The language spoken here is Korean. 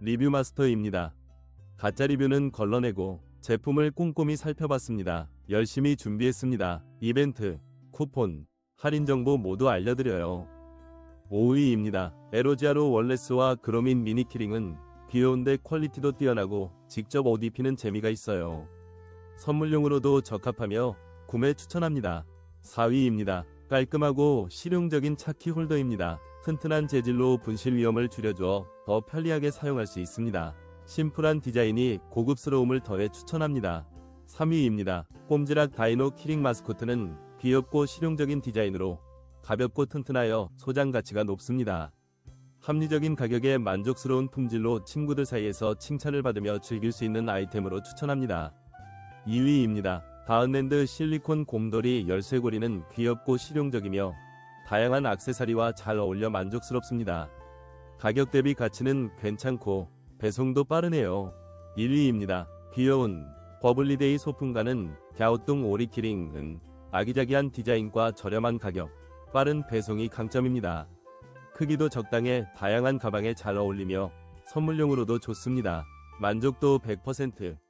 리뷰 마스터입니다. 가짜 리뷰는 걸러내고 제품을 꼼꼼히 살펴봤습니다. 열심히 준비했습니다. 이벤트, 쿠폰, 할인 정보 모두 알려드려요. 5위입니다. 에로지아로 월레스와 그로민 미니키링은 귀여운데 퀄리티도 뛰어나고 직접 옷 입히는 재미가 있어요. 선물용으로도 적합하며 구매 추천합니다. 4위입니다. 깔끔하고 실용적인 차키 홀더입니다. 튼튼한 재질로 분실 위험을 줄여줘 더 편리하게 사용할 수 있습니다. 심플한 디자인이 고급스러움을 더해 추천합니다. 3위입니다. 꼼지락 다이노 키링 마스코트는 귀엽고 실용적인 디자인으로 가볍고 튼튼하여 소장 가치가 높습니다. 합리적인 가격에 만족스러운 품질로 친구들 사이에서 칭찬을 받으며 즐길 수 있는 아이템으로 추천합니다. 2위입니다. 다은랜드 실리콘 곰돌이 열쇠고리는 귀엽고 실용적이며 다양한 악세사리와 잘 어울려 만족스럽습니다. 가격 대비 가치는 괜찮고 배송도 빠르네요. 1위입니다. 귀여운 버블리데이 소품과는 갸우뚱 오리키링은 아기자기한 디자인과 저렴한 가격, 빠른 배송이 강점입니다. 크기도 적당해 다양한 가방에 잘 어울리며 선물용으로도 좋습니다. 만족도 100%.